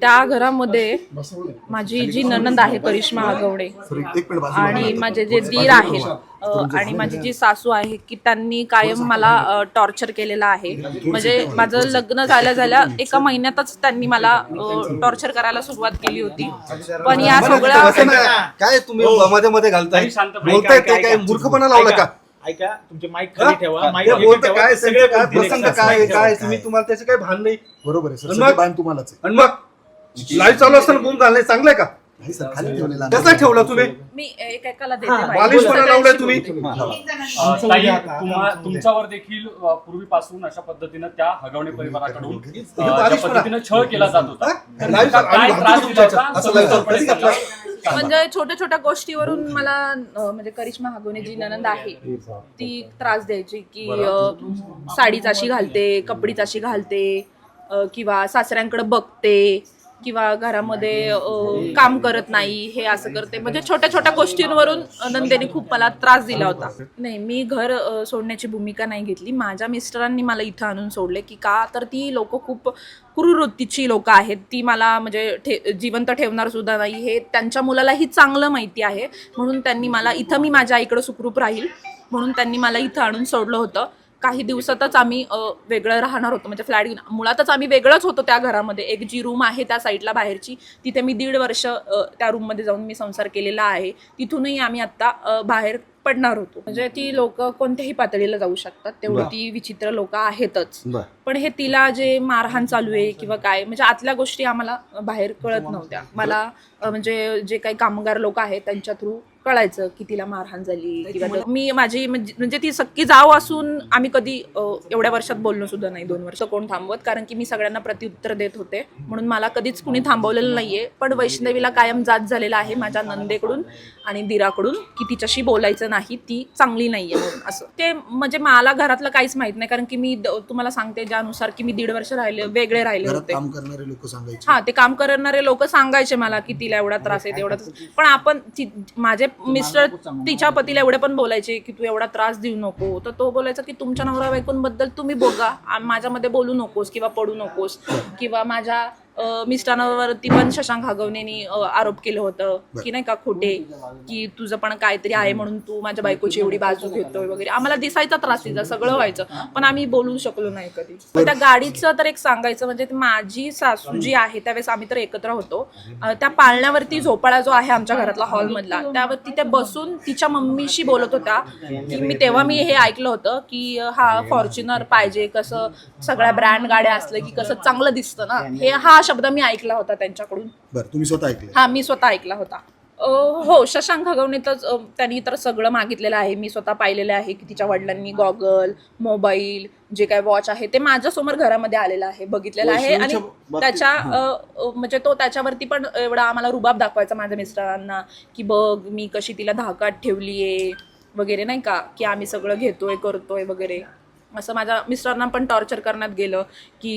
त्या घरामध्ये माझी जी ननंद आहे करिश्मा आगवडे. आणि माझे जे दीर आहेत अ, आणि माझी जी सासू आहे की त्यांनी कायम मला टॉर्चर केलेलं आहे. म्हणजे माझं लग्न झाल्या झाल्या एका महिन्यातच त्यांनी मला टॉर्चर करायला सुरुवात केली होती. पण या सगळ्या. काय तुम्ही मध्ये मध्ये घालताय. बोलताय काय. मूर्खपणा लावला का? ऐका तुमचे माईक हा? खाली ठेवा. माईक. काय? काय. प्रसंग काय? काय. तुम्ही तुम्हाला त्याचे काय भान नाही? बरोबर आहे? बाण तुम्हालाच आहे. आणि मग? लाईव्ह चालू असताना बोम घालणे चांगलंय का नाही सर खाली ठेवलेला आहे. कसं ठेवलं तुम्ही मी एक एकाला देते लावलाय तुम्ही बोलते. अं, ताई, तुम्हा- तुमच्यावर देखील अं, पूर्वीपासून अशा पद्धतीनं त्या हगवणे परिवाराकडून अं, ज्या बालिशपणा. पद्धतीनं छळ केला जात होता हा? तर लाईव्ह तुमचा आम्ही काय घालतो त्रास दिला तुमच्या होता असं लाईव्ह सविस्तरपणे कधी सांगा. घातलं? म्हणजे छोट्या छोट्या गोष्टीवरून मला अ, म्हणजे करिश्मा हागोने जी ननंद आहे ती त्रास द्यायची की अ, साडीच अशी घालते कपडीच अशी घालते अ, किंवा सासऱ्यांकडे बघते किंवा घरामध्ये काम करत नाही हे असं करते. म्हणजे छोट्या छोट्या गोष्टींवरून नंदेने खूप मला त्रास दिला होता. नाही मी घर सोडण्याची भूमिका नाही घेतली. माझ्या मिस्टरांनी मला इथं आणून सोडले की का तर ती लोक खूप क्रूरवृत्तीची लोक आहेत. ती मला म्हणजे ठे जिवंत ठेवणार सुद्धा नाही. हे त्यांच्या मुलालाही चांगलं माहिती आहे. म्हणून त्यांनी मला इथं मी माझ्या आईकडं सुखरूप राहील. म्हणून त्यांनी मला इथं आणून सोडलं होतं. काही दिवसातच आम्ही वेगळं राहणार होतो. म्हणजे फ्लॅट घेऊन मुळातच आम्ही वेगळंच होतो त्या घरामध्ये. एक जी रूम आहे त्या साईडला बाहेरची तिथे मी दीड वर्ष त्या रूममध्ये जाऊन मी संसार केलेला आहे. तिथूनही आम्ही आत्ता बाहेर पडणार होतो. म्हणजे ती लोक कोणत्याही पातळीला जाऊ शकतात तेवढी बरं. ती विचित्र लोक आहेतच. बरं. पण हे तिला जे मारहाण चालू आहे किंवा काय म्हणजे आतल्या गोष्टी आम्हाला बाहेर कळत नव्हत्या. मला अ, म्हणजे जे काही कामगार लोक आहेत त्यांच्या थ्रू कळायचं की तिला मारहाण झाली किंवा ते- मी माझी म्हणजे म्हणजे ती सक्की जाव असून आम्ही कधी अ, एवढ्या वर्षात बोललो सुद्धा नाही दोन वर्ष कोण थांबवत कारण की मी सगळ्यांना प्रत्युत्तर देत होते. म्हणून मला कधीच कुणी थांबवलेलं नाहीये. पण वैष्णवीला कायम जात झालेला आहे माझ्या नंदेकडून. आणि दिराकडून की तिच्याशी बोलायचं नाही ती चांगली नाहीये म्हणून असं. ते म्हणजे मला घरातलं काहीच माहीत नाही कारण की मी तुम्हाला सांगते ज्यानुसार की मी दीड वर्ष राहिले वेगळे राहिले होते. काम करणारे लोक सांगायचे. हा ते काम करणारे लोक सांगायचे मला की तिला एवढा त्रास आहे तेवढा. पण आपण ती- माझे मिस्टर तिच्या पतीला एवढे पण बोलायचे की तू एवढा त्रास देऊ नको. तर तो बोलायचा की तुमच्या नवरा बायकोंबद्दल तुम्ही बघा माझ्यामध्ये बोलू नकोस किंवा पडू नकोस किंवा माझ्या मिस्टरांवरती पण शशांक हगवणेनी आरोप केलं होतं की नाही का खोटे की तुझं पण काहीतरी आहे म्हणून तू माझ्या बायकोची एवढी बाजू घेतोय वगैरे. आम्हाला दिसायचा त्रास तिचा सगळं व्हायचं. पण आम्ही बोलू शकलो नाही कधी. पण त्या गाडीचं तर एक सांगायचं म्हणजे माझी सासू जी आहे त्यावेळेस आम्ही तर एकत्र होतो. त्या पाळण्यावरती झोपाळा जो आहे आमच्या घरातला हॉलमधला त्यावरती त्या बसून तिच्या मम्मीशी बोलत होत्या की मी तेव्हा मी हे ऐकलं होतं की हा फॉर्च्युनर पाहिजे कसं सगळ्या ब्रँड गाड्या असलं की कसं चांगलं दिसतं ना हे हा शब्द मी ऐकला होता त्यांच्याकडून. बरं तुम्ही स्वतः ऐकले. हा मी स्वतः ऐकला होता. अ, हो शशांक हगवणेतच अ, त्यांनी तर सगळं मागितलेलं आहे. मी स्वतः पाहिलेलं आहे की तिच्या वडिलांनी गॉगल मोबाईल जे काय वॉच आहे ते माझ्यासमोर घरामध्ये आलेलं आहे बघितलेलं आहे. आणि त्याच्या अ, अ, म्हणजे तो त्याच्यावरती पण एवढा आम्हाला रुबाब दाखवायचा माझ्या मिस्टरांना की बघ मी कशी तिला धाकात ठेवलीये वगैरे नाही का की आम्ही सगळं घेतोय करतोय वगैरे. असं माझ्या मिस्टरांना पण टॉर्चर करण्यात गेलं की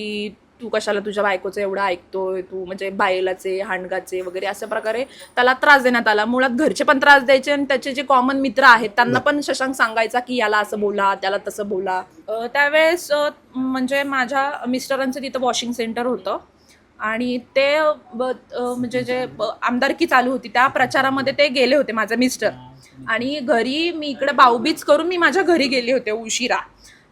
तू कशाला तुझ्या बायकोचं एवढं ऐकतोय तू? म्हणजे बायलाचे हांडगाचे वगैरे अशा प्रकारे त्याला त्रास देण्यात आला. मुळात घरचे पण त्रास द्यायचे आणि त्याचे जे कॉमन मित्र आहेत त्यांना पण शशांक सांगायचा की याला असं बोला त्याला तसं बोला. त्यावेळेस म्हणजे माझ्या मिस्टरांचं तिथं वॉशिंग सेंटर होतं. आणि ते म्हणजे जे आमदारकी चालू होती त्या प्रचारामध्ये ते गेले होते माझे मिस्टर. आणि घरी मी इकडे बाऊबीज करून मी माझ्या घरी गेले होते उशिरा.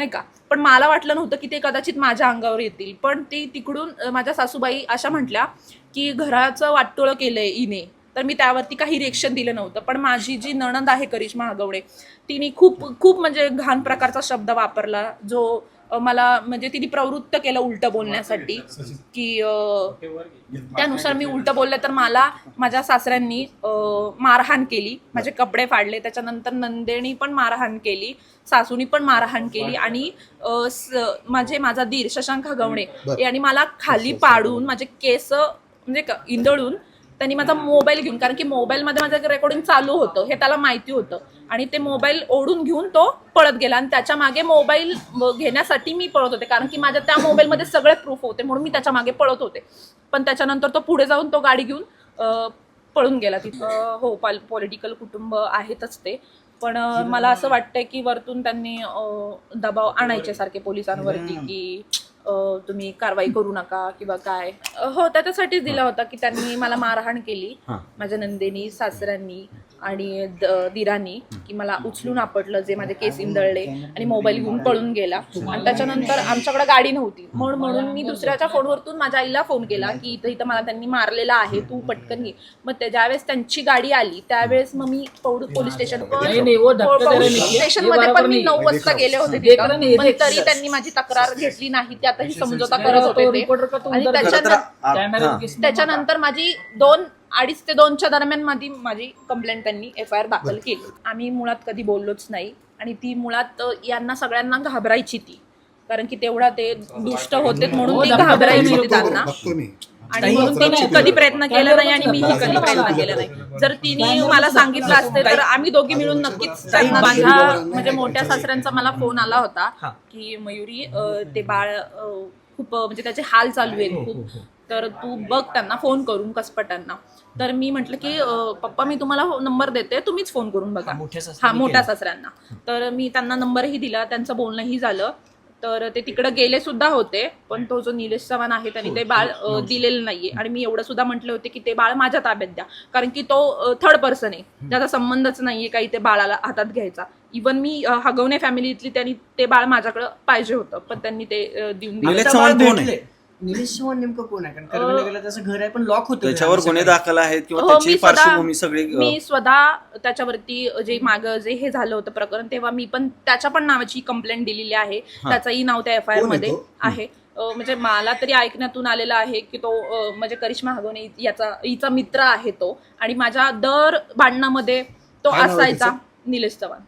नाही का? पण मला वाटलं नव्हतं की ते कदाचित माझ्या अंगावर येतील. पण ती तिकडून माझ्या सासूबाई अशा म्हटल्या की घराचं वाटोळं केलंय इने तर मी त्यावरती काही रिएक्शन दिलं नव्हतं. पण माझी जी नणंद आहे करिश्मा आगवडे तिने खूप खूप म्हणजे घाण प्रकारचा शब्द वापरला जो मला म्हणजे तिने प्रवृत्त केलं उलटं बोलण्यासाठी की त्यानुसार मी उलटं बोलले तर मला माझ्या सासऱ्यांनी मारहाण केली. माझे कपडे फाडले. त्याच्यानंतर नंदेनी पण मारहाण केली. सासूनी पण मारहाण केली. आणि माझे माझा दीर शशांक हगवणे. यांनी मला खाली पाडून माझे केस म्हणजे इंदळून त्यांनी माझा मोबाईल घेऊन कारण की मोबाईलमध्ये माझं रेकॉर्डिंग चालू होतं. हे त्याला माहिती होतं. आणि ते मोबाईल ओढून घेऊन तो पळत गेला. आणि त्याच्यामागे मोबाईल घेण्यासाठी मी पळत होते. कारण की माझ्या त्या मोबाईलमध्ये सगळे प्रूफ होते. म्हणून मी त्याच्यामागे पळत होते. पण त्याच्यानंतर तो पुढे जाऊन तो गाडी घेऊन पळून गेला तिथं. हो पॉलिटिकल कुटुंब आहेतच ते. पण मला असं वाटतंय की वरतून त्यांनी दबाव आणायचे सारखे पोलिसांवरती की तुम्ही कारवाई करू नका किंवा काय. हो त्याच्यासाठीच दिला होता की त्यांनी मला मारहाण केली. माझ्या नंदेनी सासऱ्यांनी. आणि दिरांनी की मला उचलून आपटलं जे माझे केस इंदळले आणि मोबाईल घेऊन पळून गेला. आणि त्याच्यानंतर आमच्याकडे गाडी नव्हती. म्हणून म्हणून मी दुसऱ्याच्या फोनवरतून माझ्या आईला फोन केला की इथं इथं मला त्यांनी मारलेला आहे तू पटकन ये. मग ते ज्यावेळेस त्यांची गाडी आली त्यावेळेस मग मी पौड पोलीस स्टेशन नहीं, नहीं, वो धक्का दे रहे पोलीस नहीं. स्टेशन ये मध्ये बराबर पण मी. नऊ वाजता गेले होते तरी. त्यांनी माझी तक्रार घेतली नाही त्यातही समझोता नहीं, करत होते आणि त्याच्यानंतर माझी दोन अडीच ते दोनच्या दरम्यान माझी माझी कंप्लेंट त्यांनी एफ आय आर दाखल केली. आम्ही मुळात कधी बोललोच नाही आणि ती मुळात यांना सगळ्यांना घाबरायची ती. कारण की तेवढा ते दुष्ट होते म्हणून हो, ती घाबरायची होती त्यांना. आणि म्हणून तिने कधी प्रयत्न केला नाही आणि मीही कधी प्रयत्न केला नाही. जर तिने मला सांगितलं असते तर आम्ही दोघी मिळून नक्कीच त्यांना माझ्या म्हणजे मोठ्या सासऱ्यांचा मला फोन आला होता की मयुरी ते बाळ खूप म्हणजे त्याचे हाल चालू आहेत खूप. तर तू बघ त्यांना फोन करून कसपटांना. तर मी म्हटलं की पप्पा मी तुम्हाला नंबर देते तुम्हीच फोन करून बघा. हा मोठ्या सासऱ्यांना तर मी त्यांना नंबरही दिला त्यांचं बोलणंही झालं. तर ते तिकडे गेले सुद्धा होते पण तो जो निलेश चव्हाण आहे त्यांनी ते बाळ अ, दिलेलं नाहीये. आणि मी एवढं सुद्धा म्हटले होते की ते बाळ माझ्या ताब्यात द्या. कारण की तो थर्ड पर्सन आहे. त्याचा संबंधच नाहीये काही ते बाळाला हातात घ्यायचा. इवन मी हगवणे फॅमिलीतली त्यांनी ते बाळ माझ्याकडे पाहिजे होतं. पण त्यांनी ते देऊन दिलं. निलेश नेमकं कोण आहे? कारण त्याचं घर आहे पण लॉक होतं त्याच्यावर गुन्हे दाखल आहेत किंवा हो, त्याची मी स्वतः- पार्श्वभूमी सगळी अ, मी स्वतः त्याच्यावरती जे माग जे हे झालं होतं प्रकरण तेव्हा मी पण त्याच्या पण नावाची कंप्लेंट दिलेली आहे. त्याचंही नाव त्या एफ आय आर कोण आहे मध्ये तो? आहे. अं, म्हणजे मला तरी ऐकण्यातून आलेलं आहे की तो अं, म्हणजे करिश्मा हगवणे याचा हिचा मित्र आहे तो. आणि माझ्या दर भांडणामध्ये तो काय नाव आहे असायचा निलेश चव्हाण.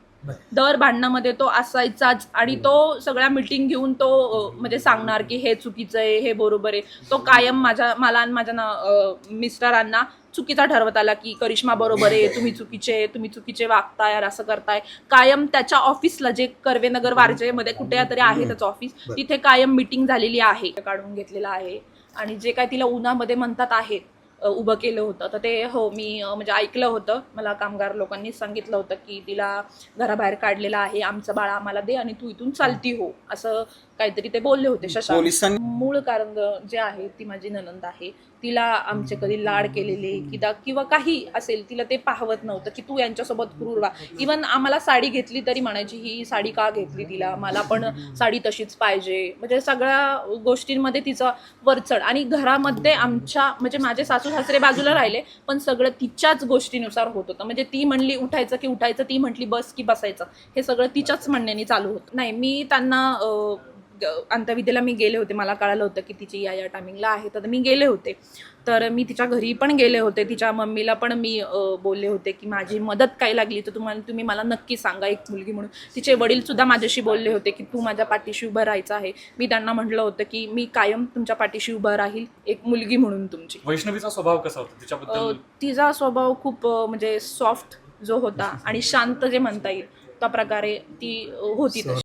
दर भांडणामध्ये तो असायचाच आणि तो सगळ्या मिटिंग घेऊन तो म्हणजे सांगणार की हे चुकीचं आहे हे बरोबर आहे. तो कायम माझ्या मला आणि माझ्या ना- मिस्टरांना चुकीचा ठरवत आला की करिश्मा बरोबर आहे तुम्ही चुकीचे तुम्ही चुकीचे वागताय असं करताय. कायम त्याच्या ऑफिसला जे कर्वेनगर वारजेमध्ये कुठे तरी आहे त्याचं ऑफिस तिथे कायम मिटिंग झालेली आहे. काढून घेतलेलं आहे. आणि जे काय तिला उन्हामध्ये म्हणतात आहे अ, उभं केलं होतं. तर ते हो मी म्हणजे ऐकलं होतं. मला कामगार लोकांनी सांगितलं होतं की तिला घराबाहेर काढलेलं आहे आमचं बाळ आम्हाला दे आणि तू इथून चालती हो असं काहीतरी ते बोलले होते शशांक. मूळ कारण जे आहे ती माझी ननंद आहे. तिला आमचे कधी लाड केलेले किंवा किंवा काही असेल तिला ते पाहवत नव्हतं की तू यांच्यासोबत क्रूर वा इवन आम्हाला साडी घेतली तरी म्हणायची ही साडी का घेतली तिला? मला पण साडी तशीच पाहिजे. म्हणजे सगळ्या गोष्टींमध्ये तिचं वरचढ. आणि घरामध्ये आमच्या म्हणजे माझे सासू सासरे बाजूला राहिले पण सगळं तिच्याच गोष्टीनुसार होत होतं. म्हणजे ती म्हणली उठायचं की उठायचं ती म्हटली बस की बसायचं. हे सगळं तिच्याच म्हणण्याने चालू होतं. नाही मी त्यांना अं, मी गेले होते. मला कळालं होतं की तिची या या टायमिंगला आहे. तर मी गेले होते. तर मी तिच्या घरी पण गेले होते. तिच्या मम्मीला पण मी बोलले होते की माझी मदत काय लागली तर तुम्हाला तुम्ही मला नक्की सांगा एक मुलगी म्हणून. तिचे वडील सुद्धा माझ्याशी बोलले होते की तू माझ्या पाठीशी उभं राहायचं आहे. मी त्यांना म्हटलं होतं की मी कायम तुमच्या पाठीशी उभं राहील एक मुलगी म्हणून तुमची. वैष्णवीचा स्वभाव कसा होता तिच्याबद्दल? तिचा स्वभाव खूप म्हणजे सॉफ्ट जो होता आणि शांत जे म्हणता येईल त्या प्रकारे ती होती तशी.